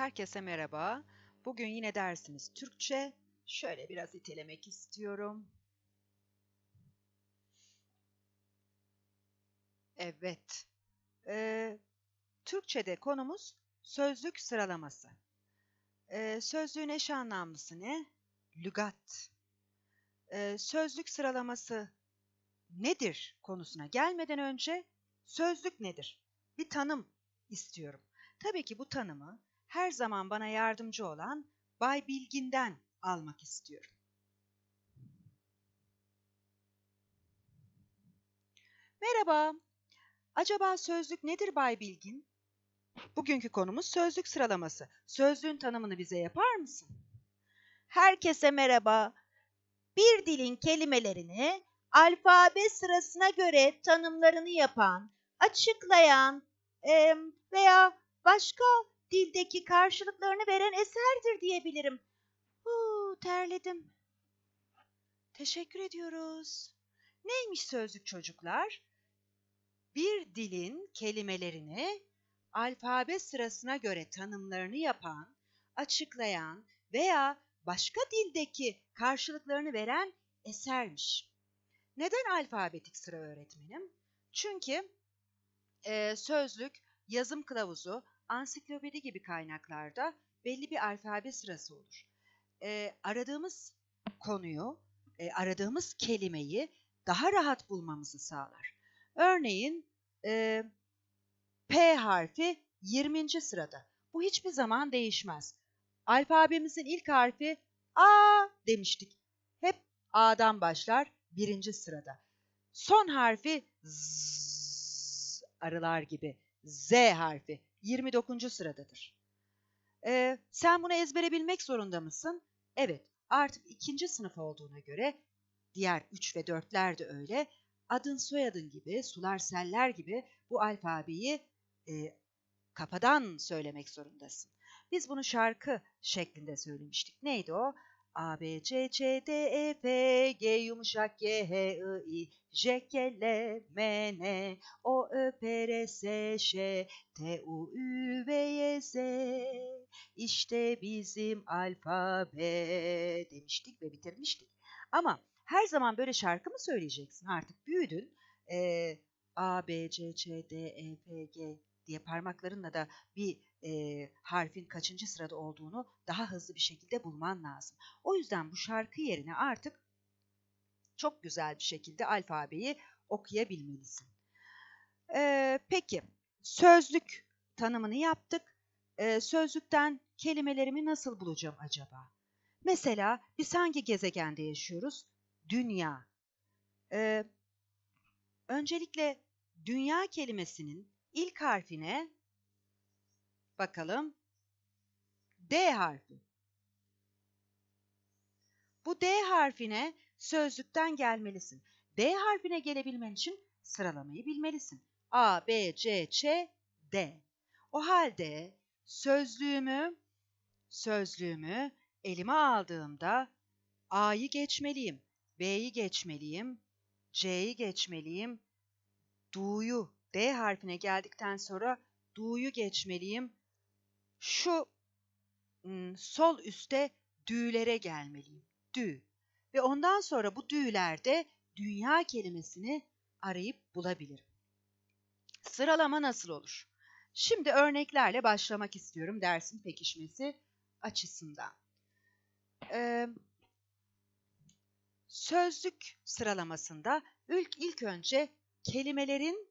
Herkese merhaba. Bugün yine dersimiz Türkçe. Şöyle biraz itelemek istiyorum. Evet. Ee, Türkçe'de konumuz sözlük sıralaması. Ee, sözlüğün eş anlamlısı ne? Lügat. Ee, sözlük sıralaması nedir konusuna gelmeden önce sözlük nedir? Bir tanım istiyorum. Tabii ki bu tanımı her zaman bana yardımcı olan Bay Bilgin'den almak istiyorum. Merhaba. Acaba sözlük nedir Bay Bilgin? Bugünkü konumuz sözlük sıralaması. Sözlüğün tanımını bize yapar mısın? Herkese merhaba. Bir dilin kelimelerini alfabe sırasına göre tanımlarını yapan, açıklayan em, veya başka dildeki karşılıklarını veren eserdir diyebilirim. Huu, terledim. Teşekkür ediyoruz. Neymiş sözlük çocuklar? Bir dilin kelimelerini alfabe sırasına göre tanımlarını yapan, açıklayan veya başka dildeki karşılıklarını veren esermiş. Neden alfabetik sıra öğretmenim? Çünkü e, sözlük, yazım kılavuzu, ansiklopedi gibi kaynaklarda belli bir alfabe sırası olur. E, aradığımız konuyu, e, aradığımız kelimeyi daha rahat bulmamızı sağlar. Örneğin e, P harfi 20. sırada. Bu hiçbir zaman değişmez. Alfabemizin ilk harfi A demiştik. Hep A'dan başlar birinci sırada. Son harfi Z, arılar gibi Z harfi 29. sıradadır. Ee, sen bunu ezbere bilmek zorunda mısın? Evet, artık ikinci sınıf olduğuna göre diğer 3 ve 4'ler de öyle. Adın soyadın gibi, sular seller gibi bu alfabeyi e, kafadan söylemek zorundasın. Biz bunu şarkı şeklinde söylemiştik. Neydi o? A, B, C, C, D, E, F, G, yumuşak G, H, I, I, J, K, L, M, N, O, Ö, P, R, S, Ş, T, U, Ü, V, Y, Z. İşte bizim alfabe demiştik ve bitirmiştik. Ama her zaman böyle şarkı mı söyleyeceksin? Artık büyüdün. Ee, A, B, C, Ç, D, E, F, G diye parmaklarınla da bir e, harfin kaçıncı sırada olduğunu daha hızlı bir şekilde bulman lazım. O yüzden bu şarkı yerine artık çok güzel bir şekilde alfabeyi okuyabilmelisin. Ee, peki, sözlük tanımını yaptık. Ee, sözlükten kelimelerimi nasıl bulacağım acaba? Mesela biz hangi gezegende yaşıyoruz? Dünya. Ee, öncelikle dünya kelimesinin ilk harfine bakalım. D harfi. Bu D harfine sözlükten gelmelisin. D harfine gelebilmen için sıralamayı bilmelisin. A, B, C, Ç, D. O halde sözlüğümü sözlüğümü elime aldığımda A'yı geçmeliyim, B'yi geçmeliyim, C'yi geçmeliyim, Du'yu D harfine geldikten sonra Du'yu geçmeliyim. Şu sol üstte düğlere gelmeliyim. Dü. Ve ondan sonra bu düğlerde dünya kelimesini arayıp bulabilirim. Sıralama nasıl olur? Şimdi örneklerle başlamak istiyorum dersin pekişmesi açısından. Ee, sözlük sıralamasında ilk, ilk önce kelimelerin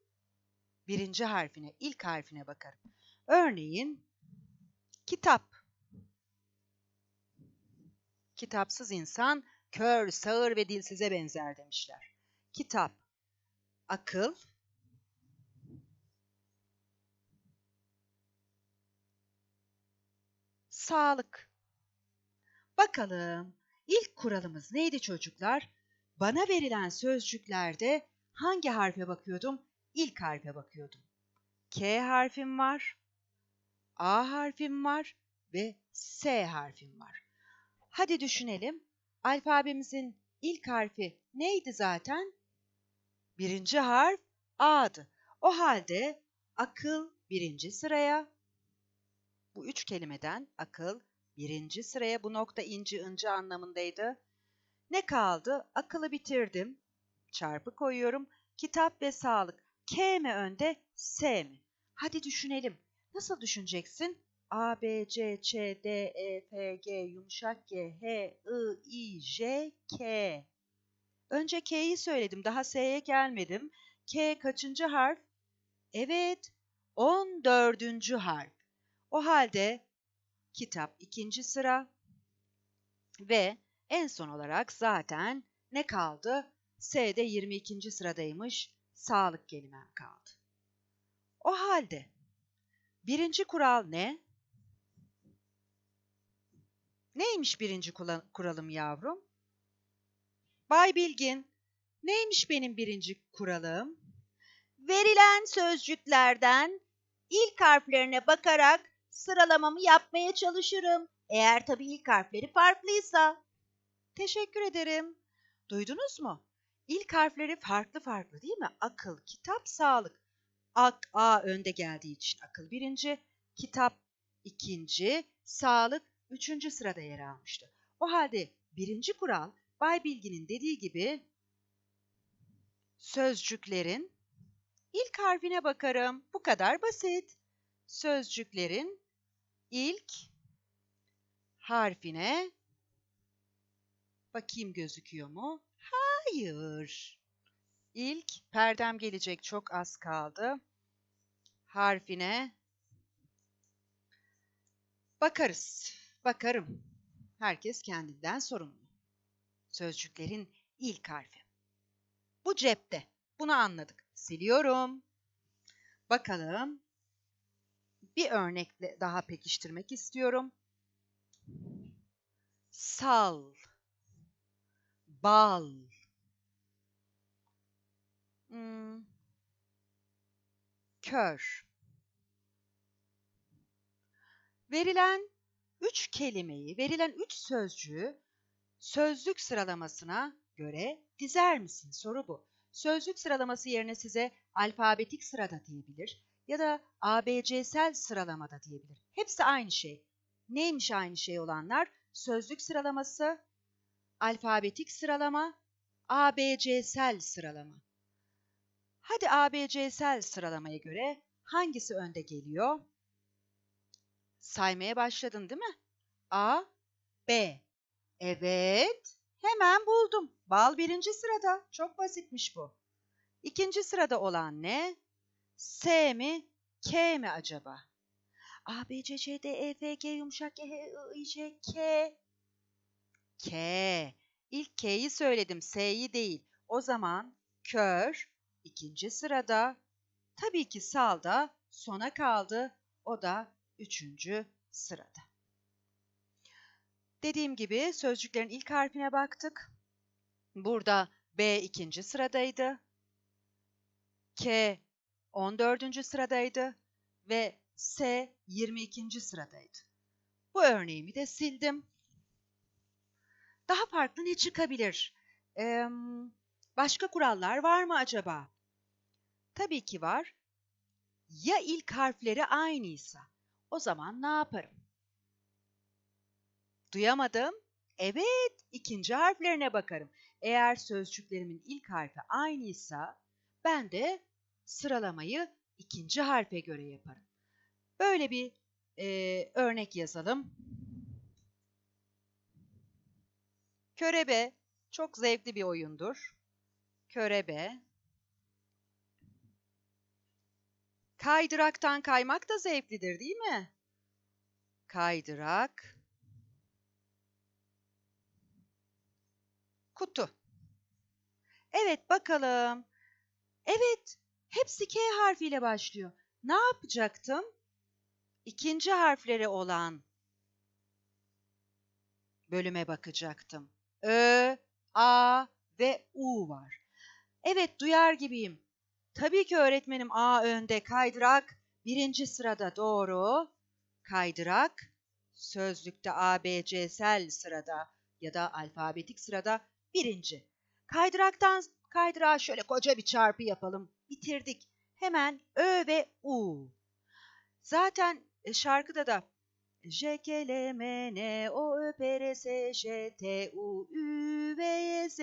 birinci harfine, ilk harfine bakarım. Örneğin kitap. Kitapsız insan kör, sağır ve dilsize benzer demişler. Kitap, akıl, sağlık. Bakalım ilk kuralımız neydi çocuklar? Bana verilen sözcüklerde hangi harfe bakıyordum? İlk harfe bakıyordum. K harfim var, A harfim var ve S harfim var. Hadi düşünelim. Alfabemizin ilk harfi neydi zaten? Birinci harf A'dı. O halde akıl birinci sıraya, Bu üç kelimeden akıl birinci sıraya bu nokta inci ıncı anlamındaydı. Ne kaldı? Akıllı bitirdim. Çarpı koyuyorum. Kitap ve sağlık. K mi önde, S mi? Hadi düşünelim. Nasıl düşüneceksin? A, B, C, Ç, D, E, F, G, yumuşak G, H, I, I, J, K. Önce K'yi söyledim. Daha S'ye gelmedim. K kaçıncı harf? Evet, 14. harf. O halde kitap ikinci sıra ve en son olarak zaten ne kaldı? S'de 22. sıradaymış. Sağlık kelimem kaldı. O halde birinci kural ne? Neymiş birinci kuralım yavrum? Bay Bilgin, neymiş benim birinci kuralım? Verilen sözcüklerden ilk harflerine bakarak sıralamamı yapmaya çalışırım. Eğer tabii ilk harfleri farklıysa. Teşekkür ederim. Duydunuz mu? İlk harfleri farklı farklı değil mi? Akıl, kitap, sağlık. Ak, A önde geldiği için akıl birinci, kitap ikinci, sağlık üçüncü sırada yer almıştı. O halde birinci kural Bay Bilgin'in dediği gibi sözcüklerin ilk harfine bakarım. Bu kadar basit. Sözcüklerin ilk harfine Bakayım gözüküyor mu? Hayır. İlk perdem gelecek çok az kaldı. Harfine bakarız. Bakarım. Herkes kendinden sorumlu. Sözcüklerin ilk harfi. Bu cepte. Bunu anladık. Siliyorum. Bakalım. Bir örnekle daha pekiştirmek istiyorum. Sal bal, hmm, kör. Verilen üç kelimeyi, verilen üç sözcüğü sözlük sıralamasına göre dizer misin? Soru bu. Sözlük sıralaması yerine size alfabetik sırada diyebilir ya da ABC'sel sıralamada diyebilir. Hepsi aynı şey. Neymiş aynı şey olanlar? Sözlük sıralaması, alfabetik sıralama, ABC'sel sıralama. Hadi ABC'sel sıralamaya göre hangisi önde geliyor? Saymaya başladın değil mi? A, B. Evet, hemen buldum. Bal birinci sırada. Çok basitmiş bu. İkinci sırada olan ne? S mi, K mi acaba? A, B, C, C, D, E, F, G, yumuşak G, H, I, J, K. K. İlk K'yi söyledim, S'yi değil. O zaman kör ikinci sırada. Tabii ki sal da sona kaldı. O da üçüncü sırada. Dediğim gibi sözcüklerin ilk harfine baktık. Burada B ikinci sıradaydı. K 14. sıradaydı ve S 22. sıradaydı. Bu örneğimi de sildim. Daha farklı ne çıkabilir? Ee, başka kurallar var mı acaba? Tabii ki var. Ya ilk harfleri aynıysa o zaman ne yaparım? Duyamadım. Evet, ikinci harflerine bakarım. Eğer sözcüklerimin ilk harfi aynıysa ben de sıralamayı ikinci harfe göre yaparım. Böyle bir e, örnek yazalım. Körebe çok zevkli bir oyundur. Körebe. Kaydıraktan kaymak da zevklidir değil mi? Kaydırak. Kutu. Evet bakalım. Evet, hepsi K harfiyle başlıyor. Ne yapacaktım? İkinci harfleri olan bölüme bakacaktım. Ö, A ve U var. Evet duyar gibiyim. Tabii ki öğretmenim A önde kaydırak birinci sırada doğru. Kaydırak sözlükte ABC'sel sırada ya da alfabetik sırada birinci. Kaydıraktan kaydırağa şöyle koca bir çarpı yapalım. Bitirdik. Hemen Ö ve U. Zaten e, şarkıda da J, K, L, M, N, O, Ö, P, R, S, J, T, U, Ü, V, Y, Z.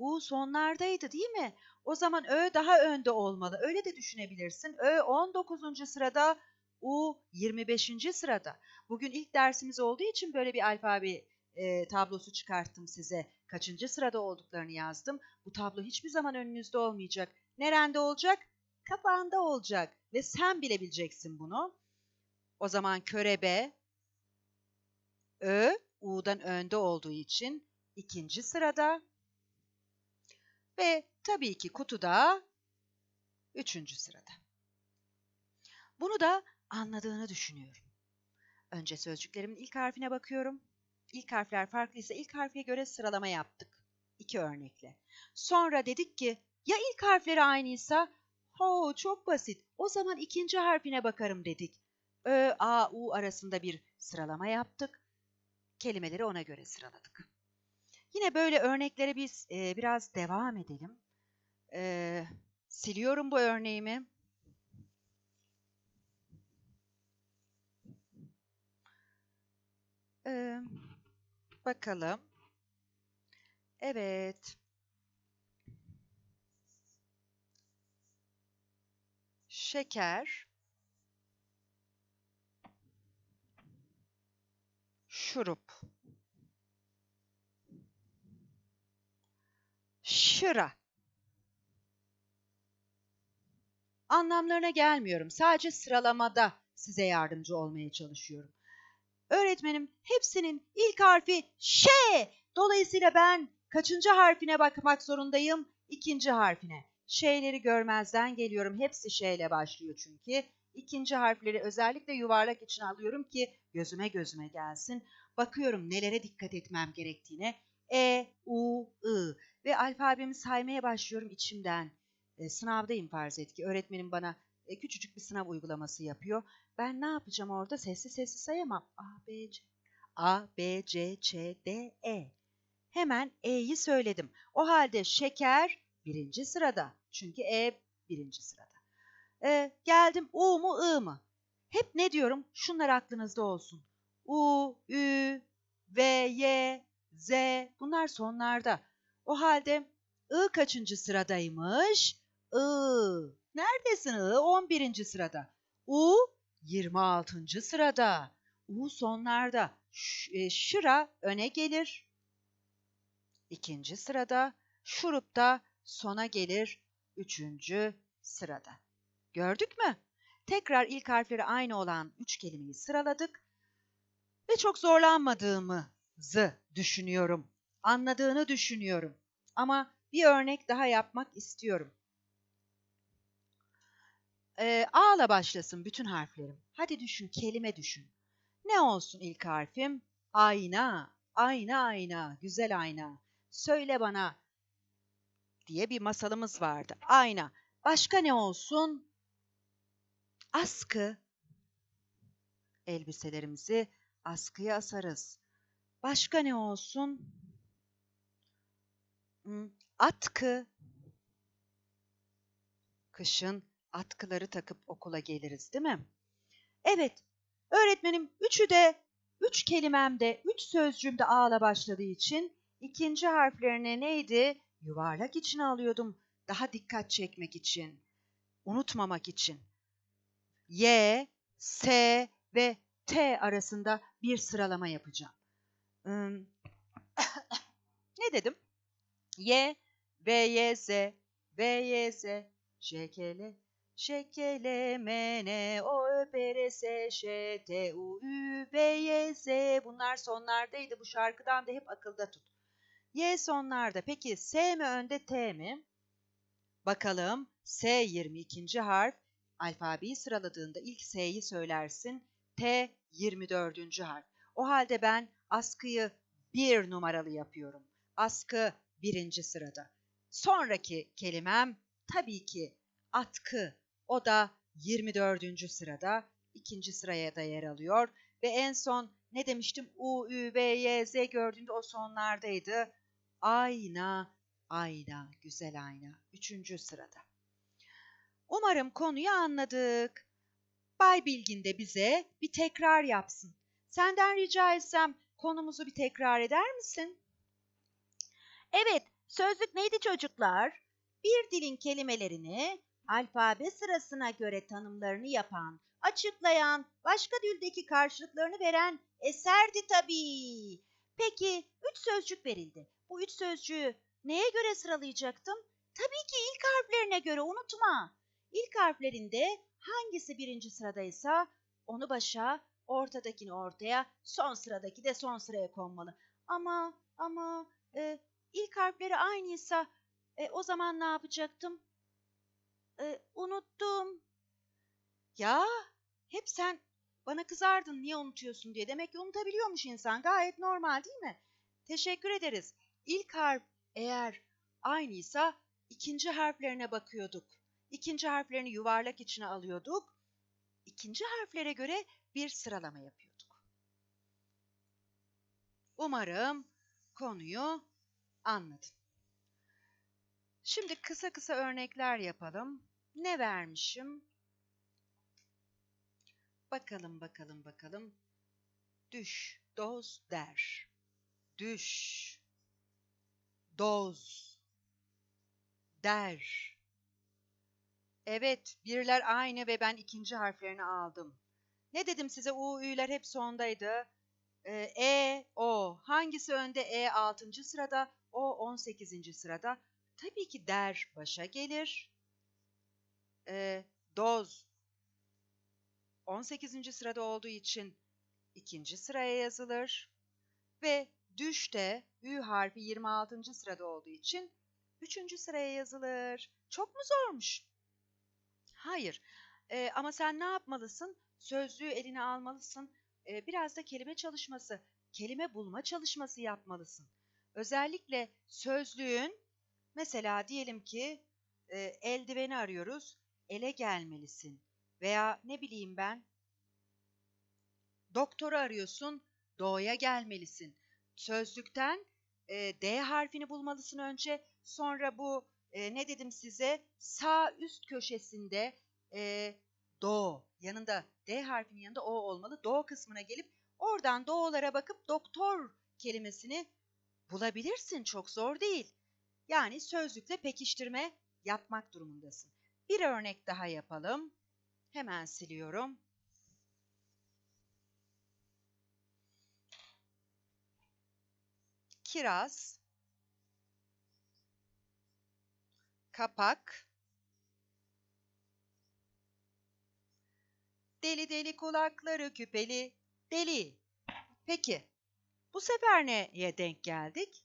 U sonlardaydı değil mi? O zaman Ö daha önde olmalı. Öyle de düşünebilirsin. Ö 19. sırada, U 25. sırada. Bugün ilk dersimiz olduğu için böyle bir alfabe e, tablosu çıkarttım size. Kaçıncı sırada olduklarını yazdım. Bu tablo hiçbir zaman önünüzde olmayacak. Nerende olacak? Kapağında olacak. Ve sen bilebileceksin bunu. O zaman körebe Ö, U'dan önde olduğu için ikinci sırada. Ve tabii ki kutuda üçüncü sırada. Bunu da anladığını düşünüyorum. Önce sözcüklerimin ilk harfine bakıyorum. İlk harfler farklıysa ilk harfe göre sıralama yaptık. İki örnekle. Sonra dedik ki ya ilk harfleri aynıysa? Ho çok basit. O zaman ikinci harfine bakarım dedik. Ö, A, U arasında bir sıralama yaptık. Kelimeleri ona göre sıraladık. Yine böyle örneklere biz e, biraz devam edelim. E, siliyorum bu örneğimi. E, bakalım. Evet. Şeker. Şurup. Şıra. Anlamlarına gelmiyorum. Sadece sıralamada size yardımcı olmaya çalışıyorum. Öğretmenim hepsinin ilk harfi Ş. Dolayısıyla ben kaçıncı harfine bakmak zorundayım? İkinci harfine. Şeyleri görmezden geliyorum. Hepsi Ş ile başlıyor çünkü. İkinci harfleri özellikle yuvarlak için alıyorum ki gözüme gözüme gelsin. Bakıyorum nelere dikkat etmem gerektiğine. E, U, I ve alfabemi saymaya başlıyorum içimden. E, sınavdayım farz et ki öğretmenim bana e, küçücük bir sınav uygulaması yapıyor. Ben ne yapacağım orada? Sesli sesli sayamam. A, B, C, A, B, C, Ç, D, E. Hemen E'yi söyledim. O halde şeker birinci sırada. Çünkü E birinci sırada. E, geldim U mu I mı? Hep ne diyorum? Şunlar aklınızda olsun. U, Ü, V, Y, Z bunlar sonlarda. O halde I kaçıncı sıradaymış? I. Neredesin I? 11. sırada. U 26. sırada. U sonlarda. Ş e, şıra öne gelir. İkinci sırada. Şurup da sona gelir. Üçüncü sırada. Gördük mü? Tekrar ilk harfleri aynı olan üç kelimeyi sıraladık. Ve çok zorlanmadığımızı düşünüyorum. Anladığını düşünüyorum. Ama bir örnek daha yapmak istiyorum. Ee, A ile başlasın bütün harflerim. Hadi düşün, kelime düşün. Ne olsun ilk harfim? Ayna, ayna, ayna, güzel ayna. Söyle bana diye bir masalımız vardı. Ayna. Başka ne olsun? Askı. Elbiselerimizi askıya asarız. Başka ne olsun? Atkı. Kışın atkıları takıp okula geliriz değil mi? Evet, öğretmenim üçü de, üç kelimemde, üç sözcüğümde A'la başladığı için ikinci harflerine neydi? Yuvarlak içine alıyordum. Daha dikkat çekmek için, unutmamak için. Y, S ve T arasında bir sıralama yapacağım. Ne dedim? Y, V, Y, Z, V, Y, Z, J, K, L, Ş, K, L, M, N, O, Ö, P, R, S, Ş, T, U, Ü, V, Y, Z. Bunlar sonlardaydı. Bu şarkıdan da hep akılda tut. Y sonlarda. Peki S mi önde T mi? Bakalım. S 22. harf. Alfabeyi sıraladığında ilk S'yi söylersin. T 24. harf. O halde ben askıyı bir numaralı yapıyorum. Askı birinci sırada. Sonraki kelimem tabii ki atkı. O da 24. sırada. ikinci sıraya da yer alıyor. Ve en son ne demiştim? U, Ü, V, Y, Z gördüğümde o sonlardaydı. Ayna, ayna, güzel ayna. Üçüncü sırada. Umarım konuyu anladık. Bay Bilgin de bize bir tekrar yapsın. senden rica etsem konumuzu bir tekrar eder misin? Evet, sözlük neydi çocuklar? Bir dilin kelimelerini alfabe sırasına göre tanımlarını yapan, açıklayan, başka dildeki karşılıklarını veren eserdi tabii. Peki, üç sözcük verildi. Bu üç sözcüğü neye göre sıralayacaktım? Tabii ki ilk harflerine göre unutma. İlk harflerinde hangisi birinci sıradaysa onu başa, ortadakini ortaya, son sıradaki de son sıraya konmalı. Ama ama e, ilk harfleri aynıysa e, o zaman ne yapacaktım? E, unuttum. Ya hep sen bana kızardın niye unutuyorsun diye. Demek ki unutabiliyormuş insan. Gayet normal değil mi? Teşekkür ederiz. İlk harf eğer aynıysa ikinci harflerine bakıyorduk. İkinci harflerini yuvarlak içine alıyorduk. İkinci harflere göre bir sıralama yapıyorduk. Umarım konuyu anladın. Şimdi kısa kısa örnekler yapalım. Ne vermişim? Bakalım bakalım bakalım. Düş, doz der. Düş. Doz. Der. Evet, birler aynı ve ben ikinci harflerini aldım. Ne dedim size? U, ü'ler hep sondaydı. Ee, e, o. Hangisi önde? E 6. sırada, o 18. sırada. Tabii ki der başa gelir. Ee, doz 18. sırada olduğu için ikinci sıraya yazılır. Ve düş de Ü harfi 26. sırada olduğu için üçüncü sıraya yazılır. Çok mu zormuş? Hayır. Ee, ama sen ne yapmalısın? Sözlüğü eline almalısın. Ee, biraz da kelime çalışması, kelime bulma çalışması yapmalısın. Özellikle sözlüğün, mesela diyelim ki e, eldiveni arıyoruz, ele gelmelisin. Veya ne bileyim ben, doktoru arıyorsun, doğuya gelmelisin. Sözlükten e, D harfini bulmalısın önce, sonra bu e, ne dedim size, sağ üst köşesinde e, doğu, yanında D harfinin yanında O olmalı. Doğu kısmına gelip oradan doğulara bakıp doktor kelimesini bulabilirsin. Çok zor değil. Yani sözlükle pekiştirme yapmak durumundasın. Bir örnek daha yapalım. Hemen siliyorum. Kiraz, kapak, deli deli kulakları küpeli, deli. Peki, bu sefer neye denk geldik?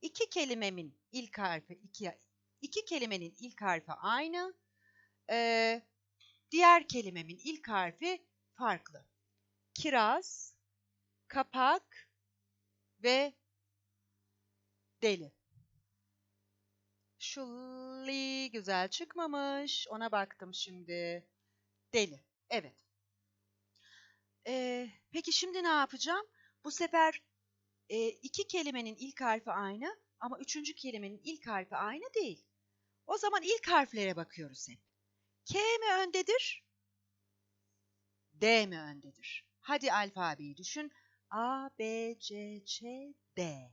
İki kelimemin ilk harfi, iki, iki kelimenin ilk harfi aynı. Ee, diğer kelimemin ilk harfi farklı. Kiraz, kapak ve deli. Şu li güzel çıkmamış. Ona baktım şimdi. Deli. Evet. Ee, peki şimdi ne yapacağım? Bu sefer e, iki kelimenin ilk harfi aynı ama üçüncü kelimenin ilk harfi aynı değil. O zaman ilk harflere bakıyoruz hep. K mi öndedir? D mi öndedir? Hadi alfabeyi düşün. A, B, C, Ç, D.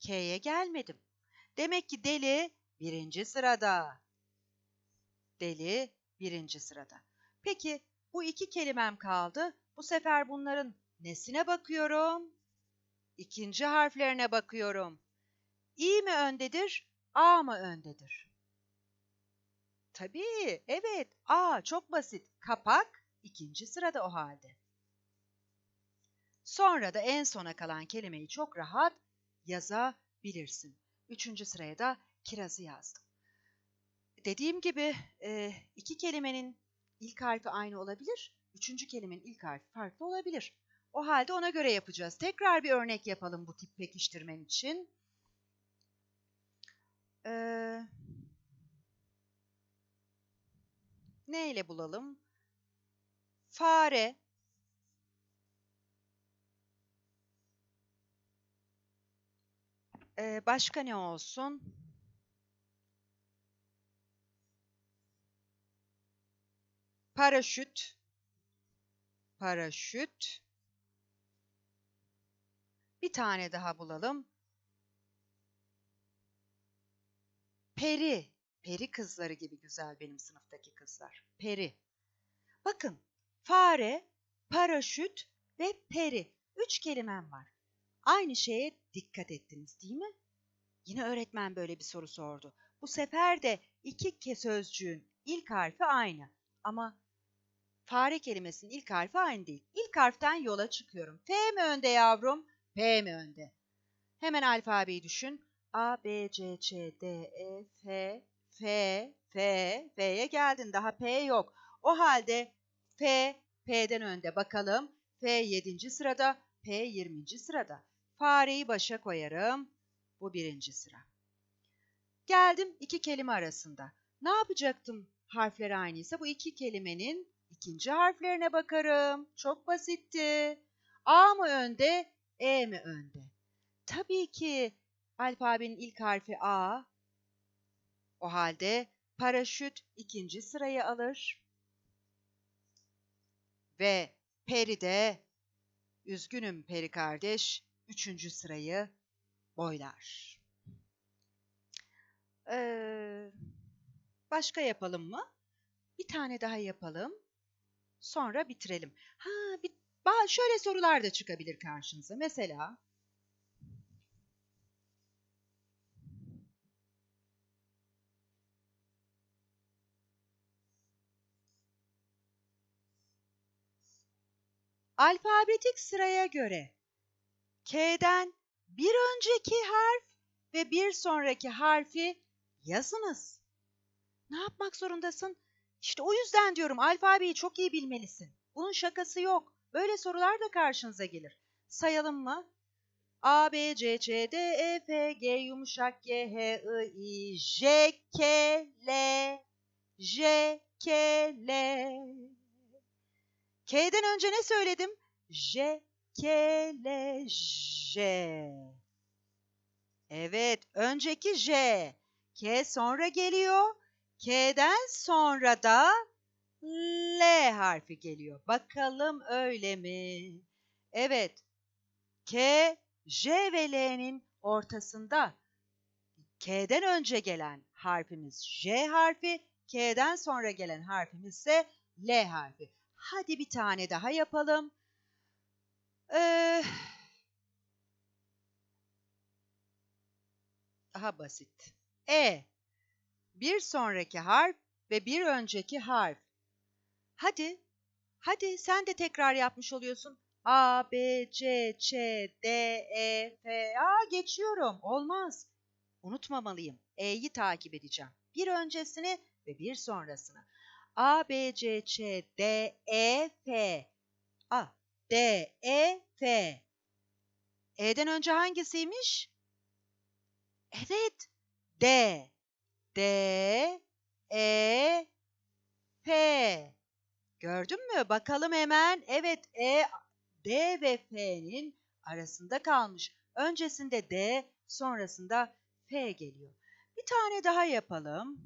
K'ye gelmedim. Demek ki deli birinci sırada. Deli birinci sırada. Peki bu iki kelimem kaldı. Bu sefer bunların nesine bakıyorum? İkinci harflerine bakıyorum. İ mi öndedir, A mı öndedir? Tabii, evet. A çok basit. Kapak ikinci sırada o halde. Sonra da en sona kalan kelimeyi çok rahat yazabilirsin. Üçüncü sıraya da kirazı yazdım. Dediğim gibi e, iki kelimenin ilk harfi aynı olabilir, üçüncü kelimenin ilk harfi farklı olabilir. O halde ona göre yapacağız. Tekrar bir örnek yapalım bu tip pekiştirmen için. Ee, ne ile bulalım? Fare. Ee, başka ne olsun? Paraşüt. Paraşüt. Bir tane daha bulalım. Peri. Peri kızları gibi güzel benim sınıftaki kızlar. Peri. Bakın fare, paraşüt ve peri. Üç kelimem var. Aynı şeye dikkat ettiniz değil mi? Yine öğretmen böyle bir soru sordu. Bu sefer de iki ke sözcüğün ilk harfi aynı. Ama fare kelimesinin ilk harfi aynı değil. İlk harften yola çıkıyorum. F mi önde yavrum? P mi önde? Hemen alfabeyi düşün. A, B, C, Ç, D, E, F, F, F, F'ye geldin. Daha P yok. O halde F, P'den önde. Bakalım. F 7. sırada, P 20. sırada. Fareyi başa koyarım. Bu birinci sıra. Geldim iki kelime arasında. Ne yapacaktım harfler aynıysa? Bu iki kelimenin ikinci harflerine bakarım. Çok basitti. A mı önde, E mi önde? Tabii ki alfabenin ilk harfi A. O halde paraşüt ikinci sırayı alır. Ve peri de, üzgünüm peri kardeş, üçüncü sırayı boylar. Ee, başka yapalım mı? Bir tane daha yapalım. Sonra bitirelim. Ha, bir, şöyle sorular da çıkabilir karşınıza. Mesela alfabetik sıraya göre K'den bir önceki harf ve bir sonraki harfi yazınız. Ne yapmak zorundasın? İşte o yüzden diyorum alfabeyi çok iyi bilmelisin. Bunun şakası yok. Böyle sorular da karşınıza gelir. Sayalım mı? A, B, C, Ç, D, E, F, G, yumuşak G, H, I, I, J, K, L, J, K, L. K'den önce ne söyledim? J, K, L, J. Evet, önceki J. K sonra geliyor. K'den sonra da L harfi geliyor. Bakalım öyle mi? Evet. K, J ve L'nin ortasında. K'den önce gelen harfimiz J harfi, K'den sonra gelen harfimiz ise L harfi. Hadi bir tane daha yapalım. Ee, daha basit. E. Bir sonraki harf ve bir önceki harf. Hadi, hadi sen de tekrar yapmış oluyorsun. A, B, C, Ç, D, E, F. Aa geçiyorum. Olmaz. Unutmamalıyım. E'yi takip edeceğim. Bir öncesini ve bir sonrasını. A, B, C, Ç, D, E, F. A, D, E, F. E'den önce hangisiymiş? Evet. D. D, E, F. Gördün mü? Bakalım hemen. Evet, E, D ve F'nin arasında kalmış. Öncesinde D, sonrasında F geliyor. Bir tane daha yapalım.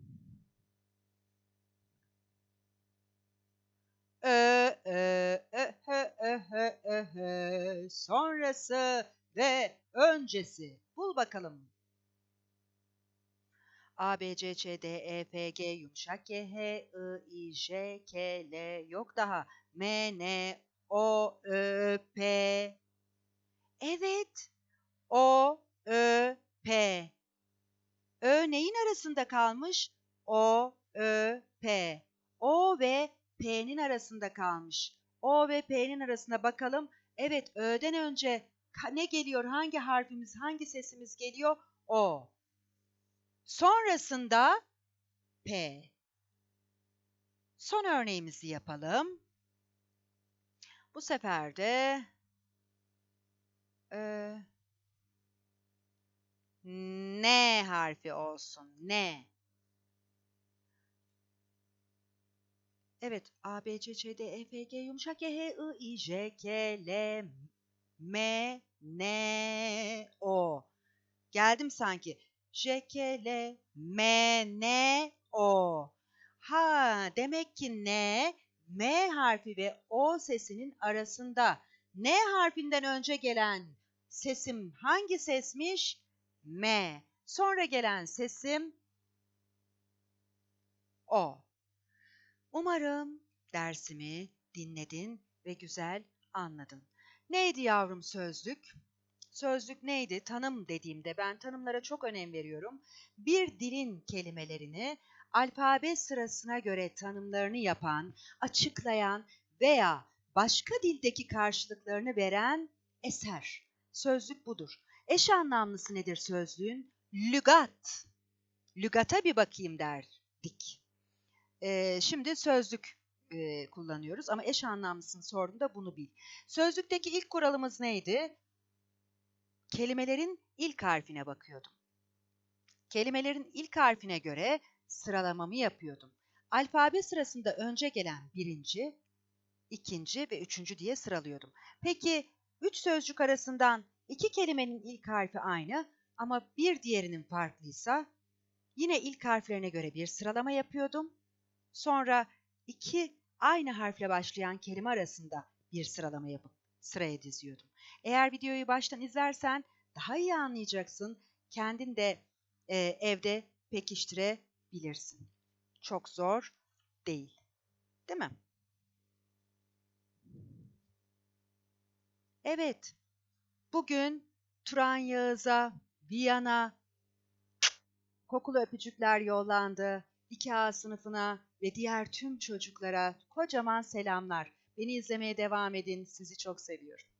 Ö, ö, ö, hö, ö, hö, ö, hö. Sonrası ve öncesi. Bul bakalım. A, B, C, Ç, D, E, F, G, yumuşak G, H, I, I, J, K, L, yok daha. M, N, O, Ö, P. Evet. O, Ö, P. Ö neyin arasında kalmış? O, Ö, P. O ve P'nin arasında kalmış. O ve P'nin arasında bakalım. Evet, Ö'den önce ne geliyor? Hangi harfimiz, hangi sesimiz geliyor? O. Sonrasında P. Son örneğimizi yapalım. Bu sefer de e, N harfi olsun. N. Evet. A, B, C, Ç, D, E, F, G, yumuşak G, H, I, I, J, K, L, M, N, O. Geldim sanki. J, K, L, M, N, O. Ha, demek ki N, M harfi ve O sesinin arasında. N harfinden önce gelen sesim hangi sesmiş? M. Sonra gelen sesim O. Umarım dersimi dinledin ve güzel anladın. Neydi yavrum sözlük? Sözlük neydi? Tanım dediğimde ben tanımlara çok önem veriyorum. Bir dilin kelimelerini alfabe sırasına göre tanımlarını yapan, açıklayan veya başka dildeki karşılıklarını veren eser. Sözlük budur. Eş anlamlısı nedir sözlüğün? Lügat. Lügata bir bakayım derdik. Ee, şimdi sözlük e, kullanıyoruz ama eş anlamlısını sorduğumda bunu bil. Sözlükteki ilk kuralımız neydi? Kelimelerin ilk harfine bakıyordum. Kelimelerin ilk harfine göre sıralamamı yapıyordum. Alfabe sırasında önce gelen birinci, ikinci ve üçüncü diye sıralıyordum. Peki üç sözcük arasından iki kelimenin ilk harfi aynı ama bir diğerinin farklıysa yine ilk harflerine göre bir sıralama yapıyordum. Sonra iki aynı harfle başlayan kelime arasında bir sıralama yapıp sıraya diziyordum. Eğer videoyu baştan izlersen daha iyi anlayacaksın. Kendin de e, evde pekiştirebilirsin. Çok zor değil. Değil mi? Evet. Bugün Turan Yağız'a, Viyana kokulu öpücükler yollandı. 2A sınıfına ve diğer tüm çocuklara kocaman selamlar. Beni izlemeye devam edin. Sizi çok seviyorum.